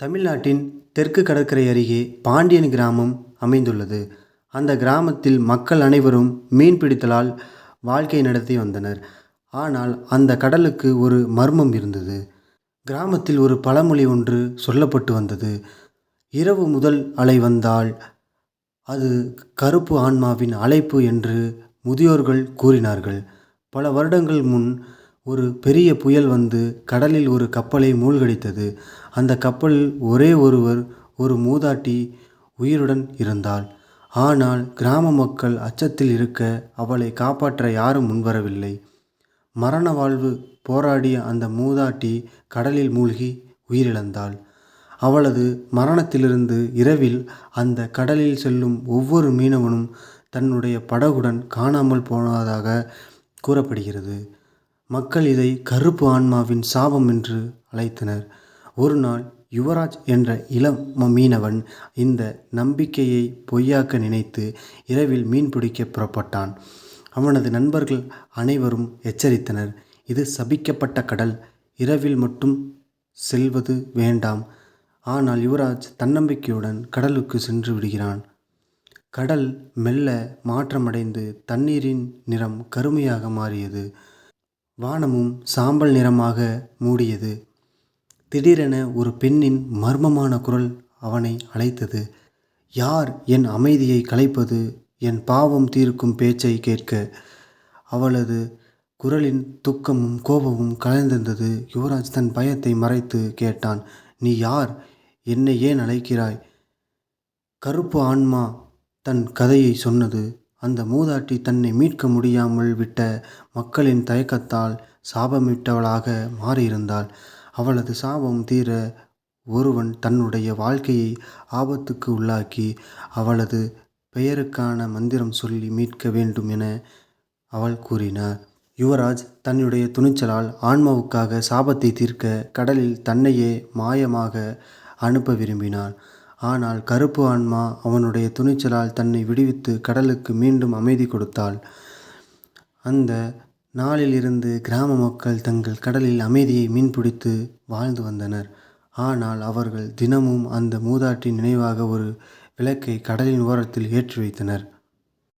தமிழ்நாட்டின் தெற்கு கடற்கரை அருகே பாண்டியன் கிராமம் அமைந்துள்ளது. அந்த கிராமத்தில் மக்கள் அனைவரும் மீன் பிடித்தலால் வாழ்க்கை நடத்தி வந்தனர். ஆனால் அந்த கடலுக்கு ஒரு மர்மம் இருந்தது. கிராமத்தில் ஒரு பழமொழி ஒன்று சொல்லப்பட்டு வந்தது. இரவு முதல் அலை வந்தால் அது கருப்பு ஆன்மாவின் அழைப்பு என்று முதியோர்கள் கூறினார்கள். பல வருடங்கள் முன் ஒரு பெரிய புயல் வந்து கடலில் ஒரு கப்பலை மூழ்கடித்தது. அந்த கப்பலில் ஒரே ஒருவர் ஒரு மூதாட்டி உயிருடன் இருந்தாள். ஆனால் கிராம மக்கள் அச்சத்தில் இருக்க அவளை காப்பாற்ற யாரும் முன்வரவில்லை. மரண வாழ்வு போராடிய அந்த மூதாட்டி கடலில் மூழ்கி உயிரிழந்தாள். அவளது மரணத்திலிருந்து இரவில் அந்த கடலில் செல்லும் ஒவ்வொரு மீனவனும் தன்னுடைய படகுடன் காணாமல் போனதாக கூறப்படுகிறது. மக்கள் இதை கருப்பு ஆன்மாவின் சாபம் என்று அழைத்தனர். ஒரு நாள் யுவராஜ் என்ற இளம் மீனவன் இந்த நம்பிக்கையை பொய்யாக்க நினைத்து இரவில் மீன் பிடிக்க புறப்பட்டான். அவனது நண்பர்கள் அனைவரும் எச்சரித்தனர். இது சபிக்கப்பட்ட கடல். இரவில் மட்டும் செல்வது வேண்டாம். ஆனால் யுவராஜ் தன்னம்பிக்கையுடன் கடலுக்கு சென்று விடுகிறான். கடல் மெல்ல மாற்றமடைந்து தண்ணீரின் நிறம் கருமையாக மாறியது. வானமும் சாம்பல் நிறமாக மூடியது. திடீரென ஒரு பெண்ணின் மர்மமான குரல் அவனை அழைத்தது. யார் என் அமைதியை கலைப்பது? என் பாவம் தீர்க்கும் பேச்சை கேட்க. அவளது குரலின் துக்கமும் கோபமும் கலந்திருந்தது யுவராஜ் தன் பயத்தை மறைத்து கேட்டான் நீ யார்? என்னை ஏன் அழைக்கிறாய்? கருப்பு ஆன்மா தன் கதையை சொன்னது. அந்த மூதாட்டி தன்னை மீட்க முடியாமல் விட்ட மக்களின் தயக்கத்தால் சாபமிட்டவளாக மாறியிருந்தாள். அவளது சாபம் தீர ஒருவன் தன்னுடைய வாழ்க்கையை ஆபத்துக்கு உள்ளாக்கி அவளது பெயருக்கான மந்திரம் சொல்லி மீட்க வேண்டும் என அவள் கூறினார். யுவராஜ் தன்னுடைய துணிச்சலால் ஆன்மாவுக்காக சாபத்தை தீர்க்க கடலில் தன்னையே மாயமாக அனுப்ப விரும்பினான். ஆனால் கருப்பு ஆன்மா அவனுடைய துணிச்சலால் தன்னை விடுவித்து கடலுக்கு மீண்டும் அமைதி கொடுத்தாள். அந்த நாளிலிருந்து கிராம மக்கள் தங்கள் கடலில் அமைதியை மீன்பிடித்து வாழ்ந்து வந்தனர். ஆனால் அவர்கள் தினமும் அந்த மூதாட்டி நினைவாக ஒரு விளக்கை கடலின் ஓரத்தில் ஏற்றி வைத்தனர்.